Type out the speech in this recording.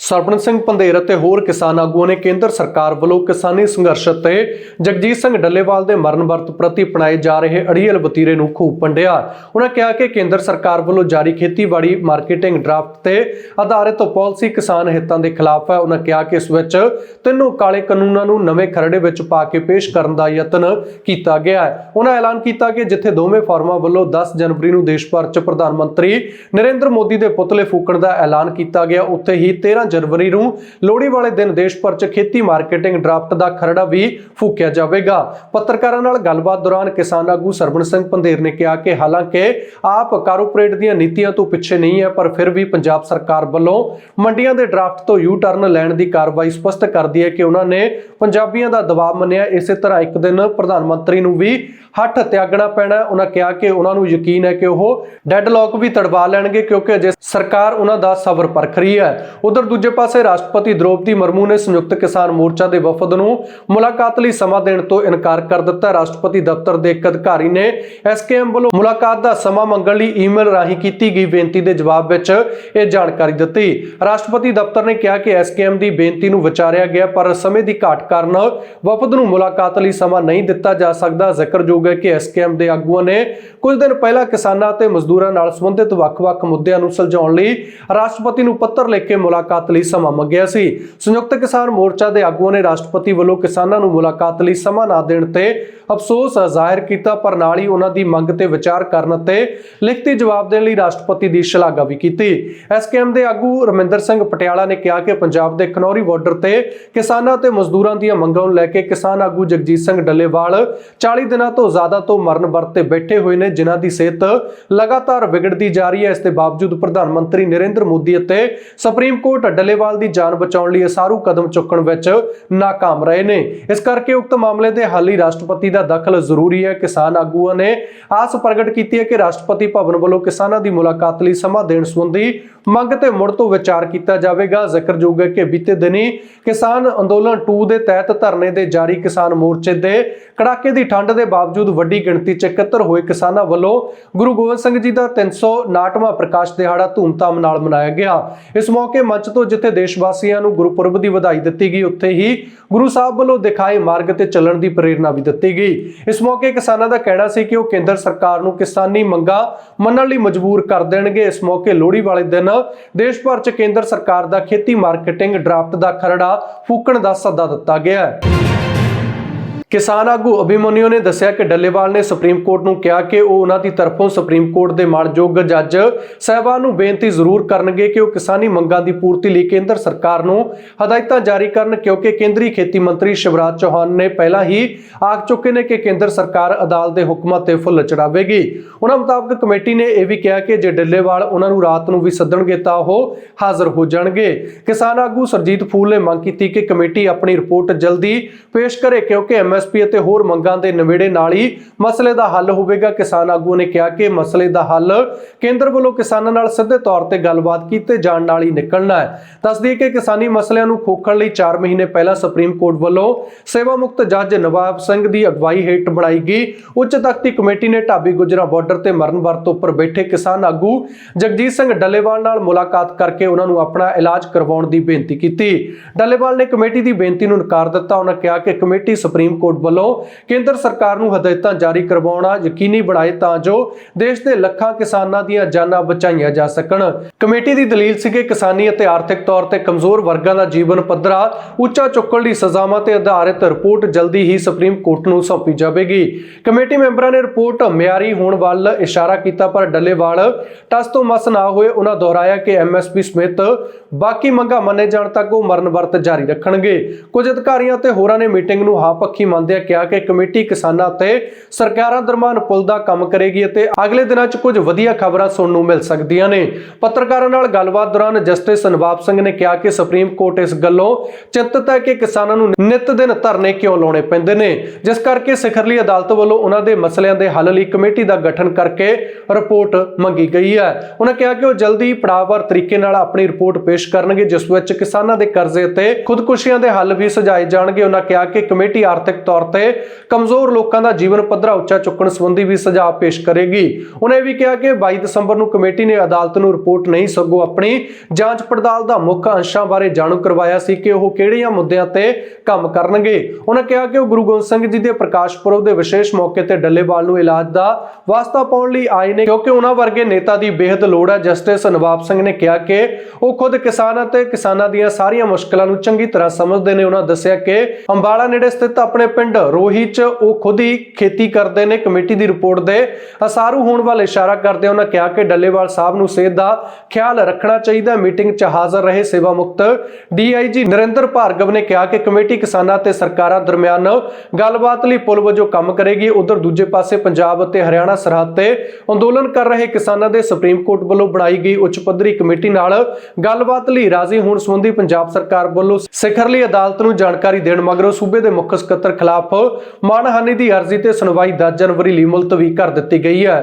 ਸਰਪੰਚ ਸਿੰਘ ਪੰਧੇਰ ਅਤੇ ਹੋਰ ਕਿਸਾਨ ਆਗੂਆਂ ਨੇ ਕੇਂਦਰ ਸਰਕਾਰ ਵੱਲੋਂ ਕਿਸਾਨੀ ਸੰਘਰਸ਼ ਤੇ ਜਗਜੀਤ ਸਿੰਘ ਡੱਲੇਵਾਲ ਦੇ ਮਰਨ ਵਰਤ ਪ੍ਰਤੀ ਅਪਣਾਏ ਜਾ ਰਹੇ ਅੜੀਅਲ ਵਤੀਰੇ ਨੂੰ ਖੂਬ ਪੰਡਿਆ ਉਹਨਾਂ ਕਿਹਾ ਕਿ ਕੇਂਦਰ ਸਰਕਾਰ ਵੱਲੋਂ ਜਾਰੀ ਖੇਤੀਬਾੜੀ, ਮਾਰਕੀਟਿੰਗ, ਡਰਾਫਟ ਤੇ ਆਧਾਰਿਤ ਪਾਲਿਸੀ ਕਿਸਾਨ ਹਿੱਤਾਂ ਦੇ ਖਿਲਾਫ ਹੈ। ਉਹਨਾਂ ਕਿਹਾ ਕਿ ਇਸ ਵਿੱਚ ਤਿੰਨੋਂ ਕਾਲੇ ਕਾਨੂੰਨਾਂ ਨੂੰ ਨਵੇਂ ਖਰੜੇ ਵਿੱਚ ਪਾ ਕੇ ਪੇਸ਼ ਕਰਨ ਦਾ ਯਤਨ ਕੀਤਾ ਗਿਆ ਹੈ। ਉਹਨਾਂ ਐਲਾਨ ਕੀਤਾ ਕਿ ਜਿੱਥੇ ਦੋਵੇਂ ਫਾਰਮਾਂ ਵੱਲੋਂ 10 ਜਨਵਰੀ ਨੂੰ ਦੇਸ਼ ਭਰ 'ਚ ਪ੍ਰਧਾਨ ਮੰਤਰੀ ਨਰਿੰਦਰ ਮੋਦੀ ਦੇ ਪੁਤਲੇ ਫੂਕਣ ਦਾ ਐਲਾਨ ਕੀਤਾ ਗਿਆ, ਉੱਥੇ ਹੀ 13 ਜਨਵਰੀ ਨੂੰ ਲੋਹੜੀ ਵਾਲੇ ਦਿਨ ਦੇਸ਼ ਭਰ 'ਚ ਖੇਤੀ ਮਾਰਕੀਟਿੰਗ ਡਰਾਫਟ ਦਾ ਖਰੜਾ ਵੀ ਫੂਕਿਆ ਜਾਵੇਗਾ। ਪੱਤਰਕਾਰਾਂ ਨਾਲ ਗੱਲਬਾਤ ਦੌਰਾਨ ਕਿਸਾਨ ਆਗੂ ਸਰਵਣ ਸਿੰਘ ਪੰਧੇਰ ਨੇ ਕਿਹਾ ਕਿ ਹਾਲਾਂਕਿ ਆਪ ਕਾਰਪੋਰੇਟ ਦੀਆਂ ਨੀਤੀਆਂ ਤੋਂ ਪਿੱਛੇ ਨਹੀਂ ਹੈ, ਪਰ ਫਿਰ ਵੀ ਪੰਜਾਬ ਸਰਕਾਰ ਵੱਲੋਂ ਮੰਡੀਆਂ ਦੇ ਡਰਾਫਟ ਤੋਂ ਯੂ ਟਰਨ ਲੈਣ ਦੀ ਕਾਰਵਾਈ ਸਪਸ਼ਟ ਕਰਦੀ ਹੈ ਕਿ ਉਹਨਾਂ ਨੇ ਪੰਜਾਬੀਆਂ ਦਾ ਦਬਾਅ ਮੰਨਿਆ। ਇਸੇ ਤਰ੍ਹਾਂ ਇੱਕ ਦਿਨ ਪ੍ਰਧਾਨ ਮੰਤਰੀ ਨੂੰ ਵੀ ਹੱਠ ਤਿਆਗਣਾ ਪੈਣਾ ਹੈ। ਉਹਨਾਂ ਕਿਹਾ ਕਿ ਉਹਨਾਂ ਨੂੰ ਯਕੀਨ ਹੈ ਕਿ ਉਹ ਡੈਡਲੌਕ ਵੀ ਤੜਵਾ ਲੈਣਗੇ ਕਿਉਂਕਿ ਅਜੇ ਸਰਕਾਰ ਉਹਨਾਂ ਦਾ ਸਬਰ ਪਰਖ ਰਹੀ ਹੈ। ਉਧਰ ਦੂਜੇ ਪਾਸੇ ਰਾਸ਼ਟਰਪਤੀ ਦ੍ਰੋਪਦੀ ਮਰਮੂ ਨੇ ਸੰਯੁਕਤ ਕਿਸਾਨ ਮੋਰਚਾ ਦੇ ਵਫਦ ਨੂੰ ਮੁਲਾਕਾਤ ਲਈ ਸਮਾਂ ਦੇਣ ਤੋਂ ਇਨਕਾਰ ਕਰ ਦਿੱਤਾ। ਰਾਸ਼ਟਰਪਤੀ ਦਫ਼ਤਰ ਦੇ ਇੱਕ ਅਧਿਕਾਰੀ ਨੇ ਐਸਕੇਐਮ ਵੱਲੋਂ ਮੁਲਾਕਾਤ ਦਾ ਸਮਾਂ ਮੰਗਣ ਲਈ ਈਮੇਲ ਰਾਹੀਂ ਕੀਤੀ ਗਈ ਬੇਨਤੀ ਦੇ ਜਵਾਬ ਵਿੱਚ ਇਹ ਜਾਣਕਾਰੀ ਦਿੱਤੀ। ਰਾਸ਼ਟਰਪਤੀ ਦਫ਼ਤਰ ਨੇ ਕਿਹਾ ਕਿ ਐਸਕੇਐਮ ਦੀ ਬੇਨਤੀ ਨੂੰ ਵਿਚਾਰਿਆ ਗਿਆ, ਪਰ ਸਮੇਂ ਦੀ ਘਾਟ ਕਾਰਨ ਵਫਦ ਨੂੰ ਮੁਲਾਕਾਤ ਲਈ ਸਮਾਂ ਨਹੀਂ ਦਿੱਤਾ ਜਾ ਸਕਦਾ। ਜ਼ਿਕਰਯੋਗ ਹੈ ਕਿ ਐਸਕੇਐਮ ਦੇ ਆਗੂਆਂ ਨੇ ਕੁਝ ਦਿਨ ਪਹਿਲਾਂ ਕਿਸਾਨਾਂ ਅਤੇ ਮਜ਼ਦੂਰਾਂ ਨਾਲ ਸੰਬੰਧਿਤ ਵੱਖ-ਵੱਖ ਮੁੱਦਿਆਂ ਨੂੰ ਸੁਲਝਾਉਣ ਲਈ ਰਾਸ਼ਟਰਪਤੀ ਨੂੰ ਪੱਤਰ ਲਿਖ ਕੇ ਮੁਲਾਕਾਤ ਲਈ ਸਮਾਂ ਮੰਗਿਆ ਸੀ। ਸੰਯੁਕਤ ਕਿਸਾਨ ਮੋਰਚਾ ਦੇ ਆਗੂਆਂ ਨੇ ਰਾਸ਼ਟਰਪਤੀ ਵੱਲੋਂ ਕਿਸਾਨਾਂ ਨੂੰ ਮੁਲਾਕਾਤ ਲਈ ਸਮਾਂ ਨਾ ਦੇਣ ਤੇ ਅਫਸੋਸ ਜ਼ਾਹਿਰ ਕੀਤਾ, ਪਰ ਨਾਲ ਹੀ ਉਹਨਾਂ ਦੀ ਮੰਗ ਤੇ ਵਿਚਾਰ ਕਰਨ ਤੇ ਲਿਖਤੀ ਜਵਾਬ ਦੇਣ ਲਈ ਰਾਸ਼ਟਰਪਤੀ ਦੀ ਸ਼ਲਾਘਾ ਵੀ ਕੀਤੀ। ਐਸਕੇਐਮ ਦੇ ਆਗੂ ਰਮਿੰਦਰ ਸਿੰਘ ਪਟਿਆਲਾ ਨੇ ਕਿਹਾ ਕਿ ਪੰਜਾਬ ਦੇ ਖਨੌਰੀ ਬਾਰਡਰ ਤੇ ਕਿਸਾਨਾਂ ਤੇ ਮਜ਼ਦੂਰਾਂ ਦੀਆਂ ਮੰਗਾਂ ਨੂੰ ਲੈ ਕੇ ਕਿਸਾਨ ਆਗੂ ਜਗਜੀਤ ਸਿੰਘ ਡੱਲੇਵਾਲ 40 ਦਿਨਾਂ ਤੋਂ ਜ਼ਿਆਦਾ ਤੋਂ ਮਰਨ ਵਰਤ ਤੇ ਬੈਠੇ ਹੋਏ ਨੇ, ਜਿਨ੍ਹਾਂ ਦੀ ਸਿਹਤ ਲਗਾਤਾਰ ਵਿਗੜਦੀ ਜਾ ਰਹੀ ਹੈ। ਇਸ ਦੇ ਬਾਵਜੂਦ ਪ੍ਰਧਾਨ ਮੰਤਰੀ ਨਰਿੰਦਰ ਮੋਦੀ ਅਤੇ ਸੁਪਰੀਮ ਕੋਰਟ ਡੱਲੇਵਾਲ ਦੀ ਜਾਨ ਬਚਾਉਣ ਲਈ ਅਸਾਰੂ ਕਦਮ ਚੁੱਕਣ ਵਿੱਚ ਨਾਕਾਮ ਰਹੇ ਨੇ। ਇਸ ਕਰਕੇ ਉਕਤ ਮਾਮਲੇ ਦੇ ਹੱਲ ਲਈ ਰਾਸ਼ਟਰਪਤੀ ਦਾ ਦਖਲ ਜ਼ਰੂਰੀ ਹੈ। ਕਿਸਾਨ ਆਗੂਆਂ ਨੇ ਆਸ ਪ੍ਰਗਟ ਕੀਤੀ ਹੈ ਕਿ ਰਾਸ਼ਟਰਪਤੀ ਭਵਨ ਵੱਲੋਂ ਕਿਸਾਨਾਂ ਦੀ ਮੁਲਾਕਾਤ ਲਈ ਸਮਾਂ ਦੇਣ ਸੰਬੰਧੀ ਮੰਗ ਤੇ ਮੁੜ ਤੋਂ ਵਿਚਾਰ ਕੀਤਾ ਜਾਵੇਗਾ। ਜ਼ਿਕਰਯੋਗ ਹੈ ਕਿ ਬੀਤੇ ਦਿਨੀ ਕਿਸਾਨ ਅੰਦੋਲਨ 2 ਦੇ ਤਹਿਤ ਧਰਨੇ ਦੇ ਜਾਰੀ ਕਿਸਾਨ ਮੋਰਚੇ ਦੇ ਕੜਾਕੇ ਦੀ ਠੰਡ ਦੇ ਬਾਵਜੂਦ ਵੱਡੀ ਗਿਣਤੀ 'ਚ ਇਕੱਤਰ ਹੋਏ ਕਿਸਾਨਾਂ ਵੱਲੋਂ ਗੁਰੂ ਗੋਬਿੰਦ ਸਿੰਘ ਜੀ ਦਾ 359ਵਾਂ ਪ੍ਰਕਾਸ਼ ਦਿਹਾੜਾ ਧੂਮਧਾਮ ਨਾਲ ਮਨਾਇਆ ਗਿਆ। ਇਸ ਮੌਕੇ ਮੰਚ ਤੋਂ ਜਿੱਥੇ ਦੇਸ਼ ਵਾਸੀਆਂ ਨੂੰ ਗੁਰਪੁਰਬ ਦੀ ਵਧਾਈ ਦਿੱਤੀ ਗਈ, ਉੱਥੇ ਹੀ ਗੁਰੂ ਸਾਹਿਬ ਵੱਲੋਂ ਦਿਖਾਏ ਮਾਰਗ ਤੇ ਚੱਲਣ ਦੀ ਪ੍ਰੇਰਣਾ ਵੀ ਦਿੱਤੀ ਗਈ। ਇਸ ਮੌਕੇ ਕਿਸਾਨਾਂ ਦਾ ਕਹਿਣਾ ਸੀ ਕਿ ਉਹ ਕੇਂਦਰ ਸਰਕਾਰ ਨੂੰ ਕਿਸਾਨੀ ਮੰਗਾਂ ਮੰਨਣ ਲਈ ਮਜਬੂਰ ਕਰ ਦੇਣਗੇ। ਇਸ ਮੌਕੇ ਲੋਹੜੀ ਵਾਲੇ ਦਿਨ ਦੇਸ਼ ਭਰ 'ਚ ਕੇਂਦਰ ਸਰਕਾਰ ਦਾ ਖੇਤੀ ਮਾਰਕੀਟਿੰਗ ਡਰਾਫਟ ਦਾ ਖਰੜਾ ਫੂਕਣ ਦਾ ਸੱਦਾ ਦਿੱਤਾ ਗਿਆ ਹੈ। ਕਿਸਾਨ ਆਗੂ ਅਭਿਮਨਿਊ ਨੇ ਦੱਸਿਆ ਕਿ ਡੱਲੇਵਾਲ ਨੇ ਸੁਪਰੀਮ ਕੋਰਟ ਨੂੰ ਕਿਹਾ ਕਿ ਉਹ ਉਹਨਾਂ ਦੀ ਤਰਫੋਂ ਸੁਪਰੀਮ ਕੋਰਟ ਦੇ ਮਾਣਯੋਗ ਜੱਜ ਸਹਿਬਾਨ ਨੂੰ ਬੇਨਤੀ ਜ਼ਰੂਰ ਕਰਨਗੇ ਕਿ ਉਹ ਕਿਸਾਨੀ ਮੰਗਾਂ ਦੀ ਪੂਰਤੀ ਲਈ ਕੇਂਦਰ ਸਰਕਾਰ ਨੂੰ ਹਦਾਇਤਾਂ ਜਾਰੀ ਕਰਨ, ਕਿਉਂਕਿ ਕੇਂਦਰੀ ਖੇਤੀ ਮੰਤਰੀ ਸ਼ਿਵਰਾਜ ਚੌਹਾਨ ਨੇ ਪਹਿਲਾਂ ਹੀ ਆਖ ਚੁੱਕੇ ਨੇ ਕਿ ਕੇਂਦਰ ਸਰਕਾਰ ਅਦਾਲਤ ਦੇ ਹੁਕਮਾਂ ਤੇ ਫੁੱਲ ਚੜਾਵੇਗੀ। ਉਹਨਾਂ ਮੁਤਾਬਕ ਕਮੇਟੀ ਨੇ ਇਹ ਵੀ ਕਿਹਾ ਕਿ ਜੇ ਡੱਲੇਵਾਲ ਉਹਨਾਂ ਨੂੰ ਰਾਤ ਨੂੰ ਵੀ ਸੱਦਣਗੇ ਤਾਂ ਉਹ ਹਾਜ਼ਰ ਹੋ ਜਾਣਗੇ। ਕਿਸਾਨ ਆਗੂ ਸਰਜੀਤ ਫੂਲ ਨੇ ਮੰਗ ਕੀਤੀ ਕਿ ਕਮੇਟੀ ਆਪਣੀ ਰਿਪੋਰਟ ਜਲਦੀ ਪੇਸ਼ ਕਰੇ, ਕਿਉਂਕਿ ਐਮ ਐਮਐਸਪੀ ਅਤੇ ਹੋਰ ਮੰਗਾਂ ਦੇ ਨਵੇੜੇ ਨਾਲ ਹੀ ਮਸਲੇ ਦਾ ਹੱਲ ਹੋਵੇਗਾ। ਕਿਸਾਨ ਆਗੂਆਂ ਨੇ ਕਿਹਾ ਕਿ ਮਸਲੇ ਦਾ ਹੱਲ ਕੇਂਦਰ ਵੱਲੋਂ ਕਿਸਾਨਾਂ ਨਾਲ ਸਿੱਧੇ ਤੌਰ ਤੇ ਗੱਲਬਾਤ ਕੀਤੇ ਜਾਣ ਨਾਲ ਹੀ ਨਿਕਲਣਾ ਹੈ। ਦੱਸਦੀ ਕਿ ਕਿਸਾਨੀ ਮਸਲਿਆਂ ਨੂੰ ਖੋਖਣ ਲਈ 4 ਮਹੀਨੇ ਪਹਿਲਾਂ ਸੁਪਰੀਮ ਕੋਰਟ ਵੱਲੋਂ ਸੇਵਾ ਮੁਕਤ ਜੱਜ ਨਵਾਬ ਸਿੰਘ ਦੀ ਅਗਵਾਈ ਹੇਠ ਬਣਾਈ ਗਈ। ਉੱਚ ਤਖਤੀ ਕਮੇਟੀ ਨੇ ਢਾਬੀ ਗੁਜਰਾ ਬਾਰਡਰ ਤੇ ਮਰਨ ਵਰਤ ਉੱਪਰ ਬੈਠੇ ਕਿਸਾਨ ਆਗੂ ਜਗਜੀਤ ਸਿੰਘ ਡੱਲੇਵਾਲ ਨਾਲ ਮੁਲਾਕਾਤ ਕਰਕੇ ਉਹਨਾਂ ਨੂੰ ਆਪਣਾ ਇਲਾਜ ਕਰਵਾਉਣ ਦੀ ਬੇਨਤੀ ਕੀਤੀ। ਡੱਲੇਵਾਲ ਨੇ ਕਮੇਟੀ ਦੀ ਬੇਨਤੀ ਨੂੰ ਨਕਾਰ ਦਿੱਤਾ। ਉਹਨਾਂ ਕਿਹਾ ਕਿ ਕਮੇਟੀ ਸੁਪਰੀਮ ਕੋਰਟ ਵੱਲੋਂ ਕੇਂਦਰ ਸਰਕਾਰ ਨੂੰ ਹਦਾਇਤਾਂ ਜਾਰੀ ਕਰਵਾਉਣਾ ਯਕੀਨੀ ਬਣਾਏ ਤਾਂ ਜੋ ਦੇਸ਼ ਦੇ ਲੱਖਾਂ ਕਿਸਾਨਾਂ ਦੀਆਂ ਜਾਨਾਂ ਬਚਾਈਆਂ ਜਾ ਸਕਣ। ਕਮੇਟੀ ਦੀ ਦਲੀਲ ਸੀ ਕਿ ਕਿਸਾਨੀ ਅਤੇ ਆਰਥਿਕ ਤੌਰ ਤੇ ਕਮਜ਼ੋਰ ਵਰਗਾਂ ਦਾ ਜੀਵਨ ਪੱਧਰਾ, ਉੱਚਾ ਚੁੱਕਣ ਲਈ ਸਜ਼ਾਵਾਂ ਤੇ ਆਧਾਰਿਤ ਰਿਪੋਰਟ ਜਲਦੀ ਹੀ ਸੁਪਰੀਮ ਕੋਰਟ ਨੂੰ ਸੌਂਪੀ ਜਾਵੇਗੀ। ਕਮੇਟੀ ਮੈਂਬਰਾਂ ਨੇ ਰਿਪੋਰਟ ਮਿਆਰੀ ਹੋਣ ਵੱਲ ਇਸ਼ਾਰਾ ਕੀਤਾ, ਪਰ ਡੱਲੇਵਾਲ ਟਸ ਤੋਂ ਮਸ ਨਾ ਹੋਏ ਉਹਨਾਂ ਦੁਹਰਾਇਆ ਕਿ ਐਮਐਸਪੀ ਸਮੇਤ ਬਾਕੀ ਮੰਗਾਂ ਮੰਨੇ ਜਾਣ ਤੱਕ ਉਹ ਮਰਨ ਵਰਤ ਜਾਰੀ ਰੱਖਣਗੇ। ਕੁਝ ਅਧਿਕਾਰੀਆਂ ਤੇ ਹੋਰਾਂ ਨੇ ਮੀਟਿੰਗ ਨੂੰ ਹਾਂ ਪੱਖੀ ਮੰਨਦਿਆਂ ਕਿਹਾ ਕਿ ਕਮੇਟੀ ਕਿਸਾਨਾਂ ਤੇ ਸਰਕਾਰਾਂ ਦਰਮਿਆਨ ਪੁਲ ਦਾ ਕੰਮ ਕਰੇਗੀ ਅਤੇ ਅਗਲੇ ਦਿਨਾਂ 'ਚ ਕੁਝ ਵਧੀਆ ਖਬਰਾਂ ਸੁਣਨ ਨੂੰ ਮਿਲ ਸਕਦੀਆਂ ਨੇ। ਪੱਤਰਕਾਰਾਂ ਨਾਲ ਗੱਲਬਾਤ ਦੌਰਾਨ ਜਸਟਿਸ ਨਵਾਬ ਸਿੰਘ ਨੇ ਕਿਹਾ ਕਿ ਸੁਪਰੀਮ ਕੋਰਟ ਇਸ ਗੱਲੋਂ ਚਿੰਤਤ ਹੈ ਕਿ ਕਿਸਾਨਾਂ ਨੂੰ ਨਿਤ ਦਿਨ ਧਰਨੇ ਕਿਉਂ ਲਾਉਣੇ ਪੈਂਦੇ ਨੇ, ਜਿਸ ਕਰਕੇ ਸਿਖਰਲੀ ਅਦਾਲਤ ਵੱਲੋਂ ਉਹਨਾਂ ਦੇ ਮਸਲਿਆਂ ਦੇ ਹੱਲ ਲਈ ਕਮੇਟੀ ਦਾ ਗਠਨ ਕਰਕੇ ਰਿਪੋਰਟ ਮੰਗੀ ਗਈ ਹੈ। ਉਹਨਾਂ ਕਿਹਾ ਕਿ ਉਹ ਜਲਦੀ ਪੜਾਅਵਾਰ ਤਰੀਕੇ ਨਾਲ ਆਪਣੀ ਰਿਪੋਰਟ ਪੇਸ਼ ਕਰਨਗੇ, ਜਿਸ ਵਿੱਚ ਕਿਸਾਨਾਂ ਦੇ ਕਰਜ਼ੇ ਤੇ ਖੁਦਕੁਸ਼ੀਆਂ ਦੇ ਹੱਲ ਵੀ ਸੁਝਾਏ ਜਾਣਗੇ। ਉਹਨਾਂ ਕਿਹਾ ਕਿ ਕਮੇਟੀ ਆਰਥਿਕ ਤੌਰ ਤੇ ਕਮਜ਼ੋਰ ਲੋਕਾਂ ਦਾ ਜੀਵਨ ਪੱਧਰਾ ਉੱਚਾ ਚੁੱਕਣ ਸੰਬੰਧੀ ਵੀ ਸੁਝਾਅ ਪੇਸ਼ ਕਰੇਗੀ। ਉਹਨੇ ਵੀ ਕਿਹਾ ਕਿ 22 ਦਸੰਬਰ ਨੂੰ ਕਮੇਟੀ ਨੇ ਅਦਾਲਤ ਨੂੰ ਰਿਪੋਰਟ ਨਹੀਂ ਸਗੋਂ ਆਪਣੀ ਜਾਂਚ ਪੜਤਾਲ ਦਾ ਮੁੱਖ ਅੰਸ਼ਾਂ ਬਾਰੇ ਜਾਣੂ ਕਰਵਾਇਆ ਸੀ ਕਿ ਉਹ ਕਿਹੜੀਆਂ ਮੁੱਦਿਆਂ ਤੇ ਕੰਮ ਕਰਨਗੇ। ਉਹਨਾਂ ਕਿਹਾ ਕਿ ਉਹ ਗੁਰੂ ਗੋਬਿੰਦ ਸਿੰਘ ਜੀ ਦੇ ਪ੍ਰਕਾਸ਼ ਪੁਰਬ ਦੇ ਵਿਸ਼ੇਸ਼ ਮੌਕੇ ਤੇ ਡੱਲੇਵਾਲ ਨੂੰ ਇਲਾਜ ਦਾ ਵਾਸਤਾ ਪਾਉਣ ਲਈ ਆਏ ਨੇ ਕਿਉਂਕਿ ਉਹਨਾਂ ਵਰਗੇ ਨੇਤਾ ਦੀ ਬੇਹੱਦ ਲੋੜ ਹੈ। ਜਸਟਿਸ ਨਵਾਬ ਸਿੰਘ ਨੇ ਕਿਹਾ ਕਿ ਉਹ ਖੁਦ ਕਿਸਾਨ ਅਤੇ ਕਿਸਾਨਾਂ ਦੀਆਂ ਸਾਰੀਆਂ ਮੁਸ਼ਕਲਾਂ ਨੂੰ ਚੰਗੀ ਤਰ੍ਹਾਂ ਸਮਝਦੇ ਨੇ। ਉਹਨਾਂ ਦੱਸਿਆ ਕਿ ਅੰਬਾਲਾ ਨੇੜੇ ਸਥਿਤ ਆਪਣੇ ਪਿੰਡ ਰੋਹੀ 'ਚ ਉਹ ਖੁਦ ਹੀ ਖੇਤੀ ਕਰਦੇ ਨੇ, ਕਮੇਟੀ ਦੀ ਰਿਪੋਰਟ ਦੇ ਅਸਾਰੂ ਹੋਣ ਵੱਲ ਇਸ਼ਾਰਾ ਕਰਦੇ ਉਹਨਾਂ ਕਿਹਾ ਕਿ ਡੱਲੇਵਾਲ ਸਾਹਿਬ ਨੂੰ ਸਿਹਤ ਦਾ ਖਿਆਲ ਰੱਖਣਾ ਚਾਹੀਦਾ। ਮੀਟਿੰਗ 'ਚ ਹਾਜ਼ਰ ਰਹੇ ਸੇਵਾ ਮੁਕਤ ਡੀਆਈਜੀ ਨਰਿੰਦਰ ਭਾਰਗਵ ਨੇ ਕਿਹਾ ਕਿ ਕਮੇਟੀ ਕਿਸਾਨਾਂ ਤੇ ਸਰਕਾਰਾਂ ਦਰਮਿਆਨ ਗੱਲਬਾਤ ਲਈ ਪੁਲ ਵਜੋਂ ਕੰਮ ਕਰੇਗੀ। ਉਧਰ ਦੂਜੇ ਪਾਸੇ ਪੰਜਾਬ ਅਤੇ ਹਰਿਆਣਾ ਸਰਹੱਦ ਤੇ ਅੰਦੋਲਨ ਕਰ ਰਹੇ ਕਿਸਾਨਾਂ ਦੇ ਸੁਪਰੀਮ ਕੋਰਟ ਵੱਲੋਂ ਬਣਾਈ ਗਈ ਉੱਚ ਪੱਧਰੀ ਕਮੇਟੀ ਨਾਲ ਗੱਲਬਾਤ ਲਈ ਰਾਜ਼ੀ ਹੋਣ ਸੰਬੰਧੀ ਪੰਜਾਬ ਸਰਕਾਰ ਵੱਲੋਂ ਸਿਖਰਲੀ ਅਦਾਲਤ ਨੂੰ ਜਾਣਕਾਰੀ ਦੇਣ, ਮਗਰੋਂ ਸੂਬੇ ਦੇ ਮੁੱਖ ਸਕੱਤਰ ਖਿਲਾਫ ਮਾਨਹਾਨੀ ਦੀ ਅਰਜ਼ੀ ਤੇ ਸੁਣਵਾਈ 10 ਜਨਵਰੀ ਲਈ ਮੁਲਤਵੀ ਕਰ ਦਿੱਤੀ ਗਈ ਹੈ।